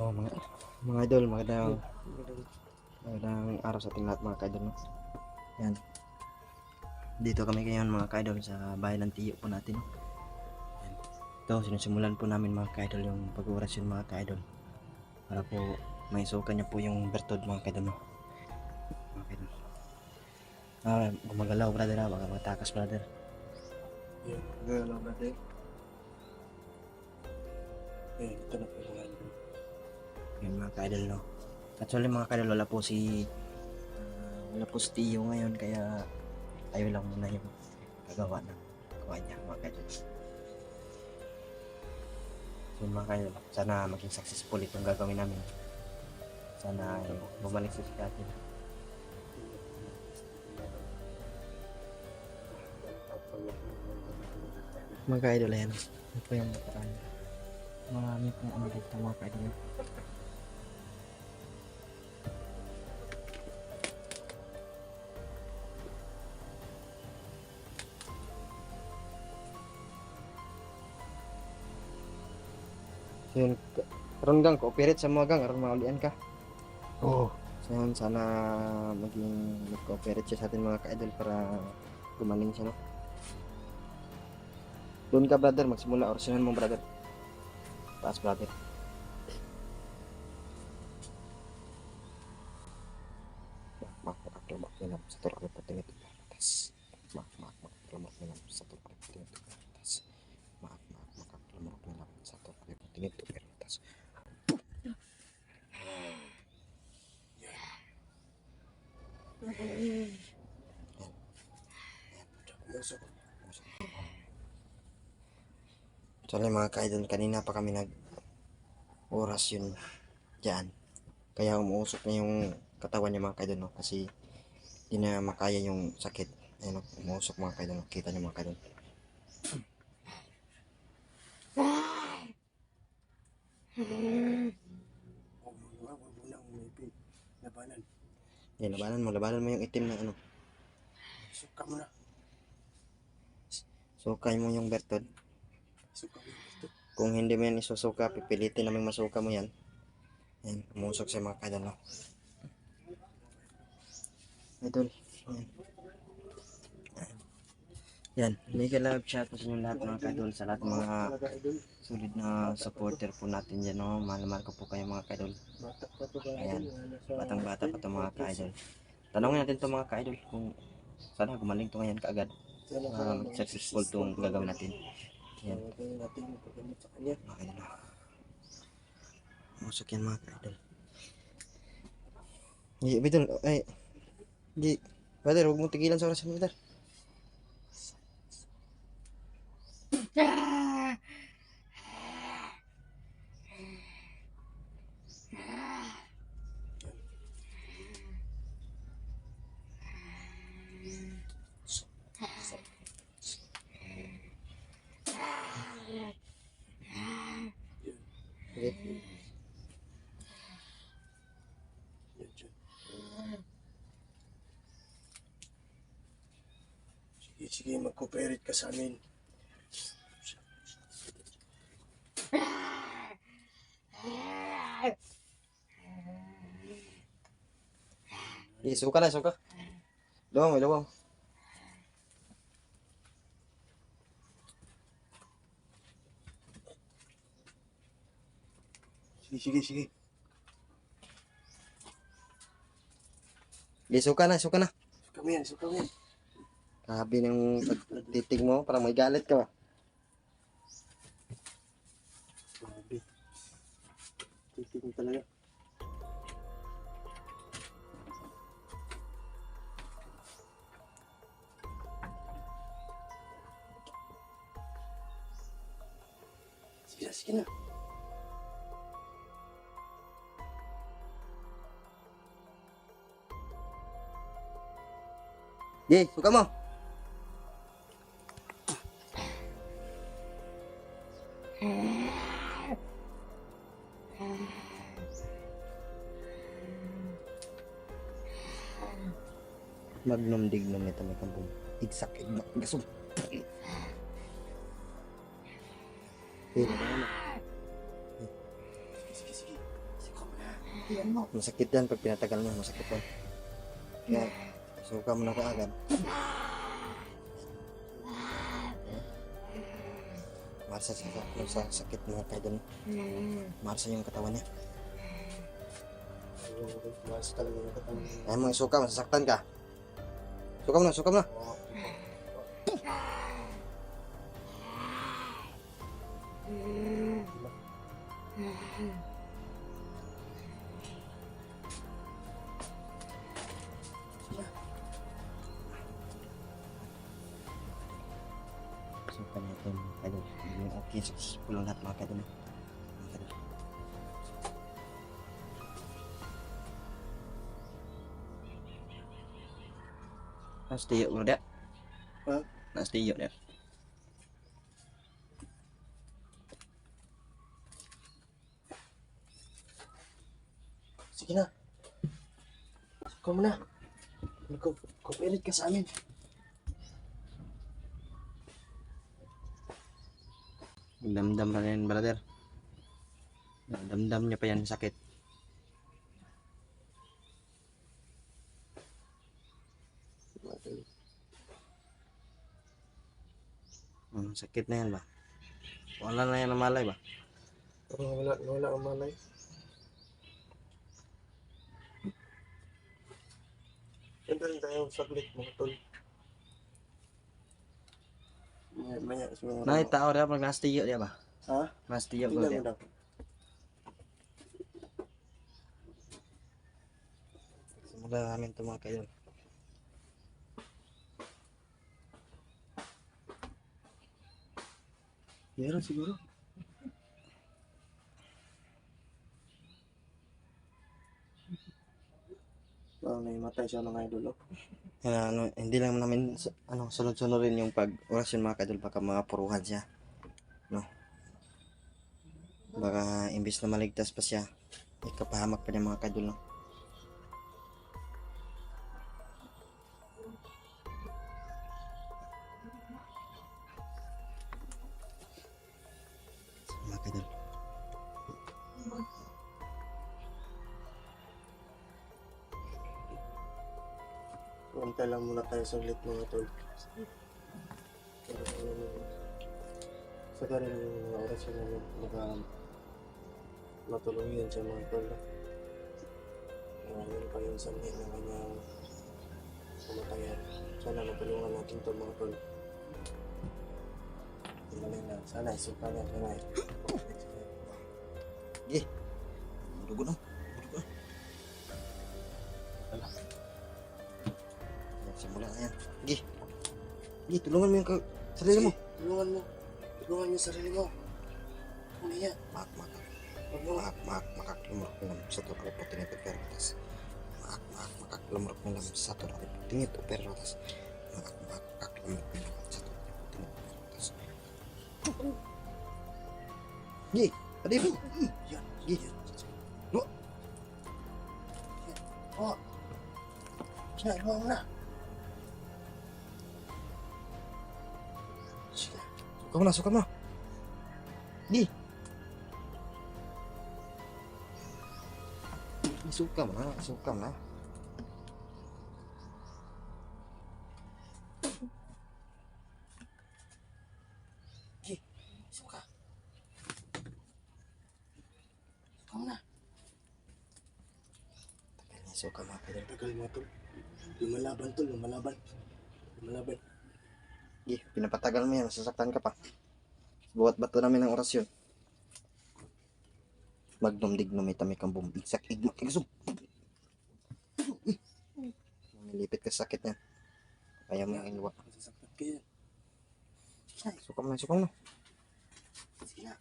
Oh, mga mga idol, magandang magandang araw sa ating lahat mga kaidol. No? Yan. Dito kami ngayon mga kaidol sa bahay ng tiyo po natin. Yan. Ito, sinisimulan po namin mga kaidol yung pag-orasyon mga kaidol. Para po may suka niya po yung bertod mga kaidol. No? Mga kaidol. Ah, gumagalaw brother ha, baka matakas brother. Gano'n lang natin. Eh, ito na po. Yan mga kaidol. Actually mga kaidol wala po si ah, wala po si Tio ngayon kaya tayo lang muna yung gagawa ng gawa niya mga kaidol. So mga kaidol, sana maging successful itong gagawin namin. Sana eh, bumalik si Kati. Mga kaidol. Ito yung nakaraan. Marami pong ano dito mga kaidol. Yun, karon gang cooperate sa mga gang aron maulian ka. Oo. So yun, sana maging mag-cooperate siya sa atin mga ka-idol para gumaling siya no. Doon ka brother, magsimula orasyonan mo brother. Taas brother. Mak, mak, makakalamak na lang sa turang patingit ito atas. Mak, mak, makakalamak na lang sa turang patingit ito atas. Mak, mak, makakalamak na lang sa turang patingit ito atas. Masok. Actually mga kaidol, kanina pa kami nag oras yun dyan. Kaya umuusok na yung katawan niya mga kaidol no? kasi di na makaya yung sakit. Ayun umuusok mga kaidol. no? Kita niyo mga kaidol. Huwag mo nga, huwag mo na umipin. Labanan. Yan, labanan mo, labanan mo yung itim na ano. Suka mo na. Sukay mo yung bertod. Suka mo ito. Kung hindi mo yan isusuka, pipilitin namin masuka mo yan. Yan, umusok sa mga kaidol no? Idol, yan. Yan, mega love chat po sa inyo lahat mga kaidol, sa lahat mga solid na supporter po natin dyan, no? Mahal na mahal ko po kayo mga ba? Ayan. Batang bata pa to mga ka-idol. Tanongin natin to mga ka-idol kung sana gumaling to ngayon kaagad. Uh, successful tong gagawin natin. Yan. Kanya. Mga ka-idol. Musok yan mga ka-idol. Hindi, Bidol, ay, hindi. Brother, huwag mong tigilan sa orasan, brother. Okay. Yan, dyan. Sige, sige, mag-cooperate ka sa amin. Sige, suka na, suka. Luwang, may luwang. Sige, sige, sige. Sige, suka na, suka na. Suka mo yan, suka mo yan. Grabe ng pagtitig mo, parang may galit ka ba? Grabe. Titig mo talaga. Sige na, sige na. Sige, suka mo. Magnum dignum ito may kampong. Igsak, igmak, gasog. Okay, Sige, Masakit yan pag pinatagal mo, masakit yan. Kaya, suka mo na kaagad. Marsa sa, sa sakit mga kaidol. Marsa yung katawan niya. Mas talaga yung katawan. Ay mo, suka, masasaktan ka. Suka mo na, suka mo na. Suka natin mga kaidol. Yung okay, successful lahat mga kaidol. Mga kaidol. Nas tiyo mo dia. Ha? Nas tiyo dia. Sige na. Suka mo na. Mag-cooperate ka sa amin. Damdam na rin, brother. Damdam niya pa yan sakit. Hmm, sakit na yan ba? Wala na yan ang malay ba? Wala, wala ang malay. Ganda rin tayo saglit mga tol. Maya, maya, siguro. Nay, tao dia pag nas tiyo dia ba? Ha? Nas tiyo ko Tingnan dia. namin ito mga kayo. Meron siguro. Parang naimatay siya mga idol. Oh. Yan, ano, hindi lang namin ano, sunod-sunod rin yung pag orasyon mga kadol baka mga puruhan siya. No? Baka imbis na maligtas pa siya, ikapahamak pa niya mga kadol. No? Kuntay lang muna tayo saglit mga tol. Sa rin yung mga oras na maka matulungan sa mga tol. Ngayon pa yung sanhi ng kanyang kumatayan. Sana matulungan natin ito mga tol. Hindi na. Sana isuka niya. Sana. No? Dugo no? Gi, tulungan mo yung ka- sarili mo. Tulungan mo. Tulungan mo yung sarili mo. Ano yan? Mak, mak, Huwag mo. mak, mak, makak, lumurok mo lang sa turang putingit o perrotas. Mak, mak, makak, lumurok mo lang sa turang putingit o perrotas. Mak, mak, makak, lumurok mo lang sa turang putingit o perrotas. Gi, adi mo. Yan. Gi. Lo. Oh. Ginagawa mo na. Na, suka mo na. Gi, Suka mo na, suka mo na. Suka. Suka mo na. Tagal suka mga kadol. Tagal mo to. Lumalaban to, lumalaban. Lumalaban. Gi, pinapatagal mo yan, masasaktan ka pa. Buhat bato namin ng orasyon. Magnum dignum itami kang bumbigsak igma igasog. Nilipit ka sa sakit niya. Ayaw mo yung iluwa. Masasaktan ka yan. Sige na. Suka mo na, suka mo na. Sige na.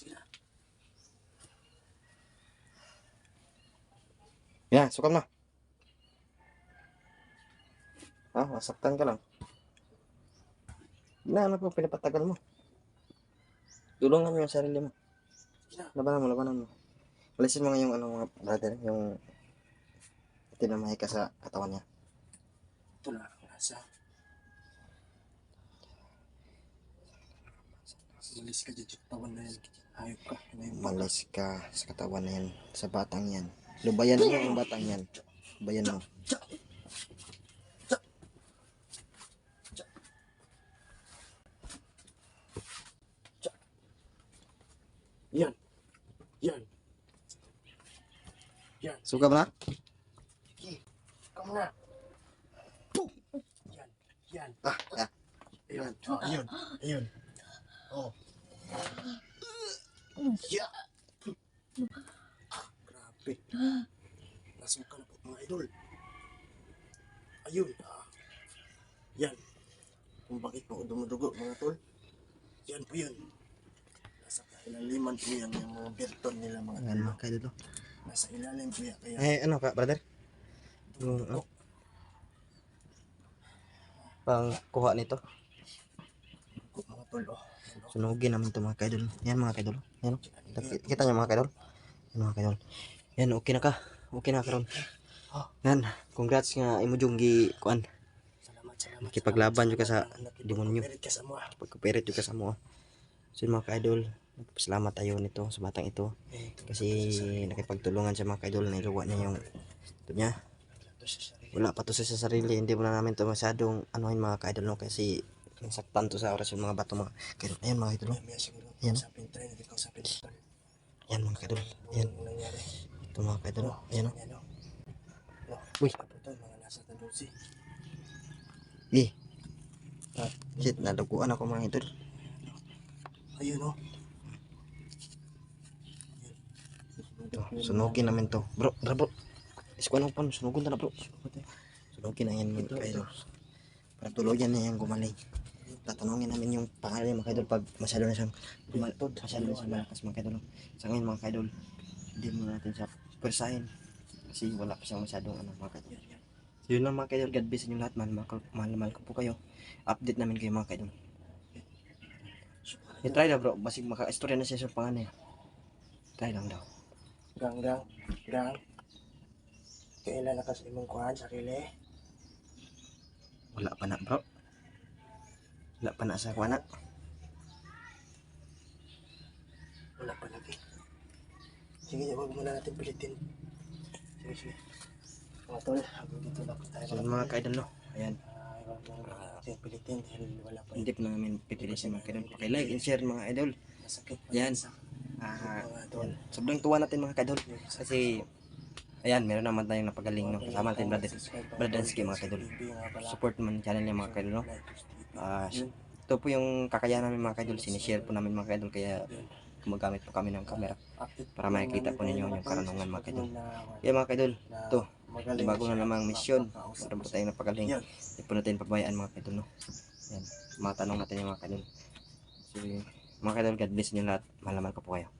Sige na. Yan, suka mo na. Ha, masaktan ka lang. Na, ano po, pinapatagal mo. Tulungan mo yung sarili mo. Labanan mo, labanan mo. Alisin mo nga yung ano mga brother, yung tinamahay ka sa katawan niya. Ito na nasa. Malis ka dyan sa katawan na yan. Hayop ka. Malis ka sa katawan na yan, sa batang yan. Lubayan mo yung batang yan. Lubayan mo. Yan. Yan. Yan. Suka ba na? Come na. Yan. Yan. Ah, ah. Ayun. Oh, ayun. Ayun. Oh. Yeah. Grabe. Nasuka na po mga idol. Ayun. Ah. Yan. Kung bakit po dumudugo mga tol. Yan po yun. Nasa ilaliman po yan yung mga berton nila mga tol. mga kaidol. Nasa ilalim po yan. Kaya Eh, ano ka, brother? Yung, ano? Pang kuha nito. Mga tol. Oh. Yan, oh. Sunugin namin ito mga kaidol. Yan mga kaidol. Yan. oh. Kita- Kita niyo mga kaidol? Yan mga kaidol. Yan, okay na ka. Okay na karon. Yan, congrats nga imo jung gi kuan. Nakipaglaban juga sa demonyo. Nakipagpirit ka sa mga. Pagkapirit yung kasama mo. So mga kaidol, salamat tayo nito sa batang ito. Eh, Kasi nakipagtulungan sa mga kaidol na iluwa niya yung ito niya. Wala pa to sa sarili. Hindi mo na namin to masyadong anuhin mga kaidol no? Kasi nasaktan to sa oras yung mga bato mga kaidol. Ayan mga kaidol. no? Maya siguro. Yan. Kausapin tayo. Natin kausapin ito. Ayan mga kaidol. Ayan. Ito mga kaidol. Ayan o. Yan. No. Uy. Ito, mga nasa talusi. Eh. Ah, Shit, naduguan ako mga kaidol. Ayun, oh. Ito, sunugin namin to. Bro, bro, bro. Iskuan mo pa, sunugin na bro. Sunugin na yan mga kaidol. Para tuluyan na yan gumaling. Tatanungin namin yung pangalan mga kaidol pag masyado na siyang Tumatod. Masyado na siyang malakas mga kaidol. Sa ngayon mga kaidol, hindi mo natin siya persahin. Kasi wala pa siyang masyadong ano mga kaidol. So yun lang mga kaidol, God bless inyo lahat. Mahal, mahal, mahal, mahal ko po kayo. Update namin kayo mga kaidol. I-try na bro, basig maka-istorya na siya sa pangalan. Try lang daw. Gang, gang, gang. Kailan na kasi imong kuhan, sarili? Wala pa na bro. Wala pa na sa kuwana. Wala pa lagi. Sige, huwag muna natin pilitin. Sige. Mga tol, hanggang dito lang tayo. So mga kaidol no. Ayan. Pilitin dahil wala pa Hindi po namin pipilisin mga kaidol. Paki-like and share mga idol. Masakit pa Yan. sa Ah, sobrang tuwa natin mga kaidol. Kasi ayan, meron naman tayong napagaling no. Kasama natin brother. Brother Dansky mga kaidol. Support naman channel niya mga kaidol no. Ah, ito po yung kakayahan namin mga kaidol. Sinishare po namin mga kaidol. Kaya gumagamit po kami ng camera. para makikita po ninyo yung karanungan, mga kaidol. Kaya mga kaidol, ito, bago na namang misyon. Meron po tayong napagaling. Hindi po natin pagbayaan mga kaidol no. Yan. Matanong natin yung mga kaidol. So, mga kaidol, God bless niyo lahat. Mahal ko po kayo.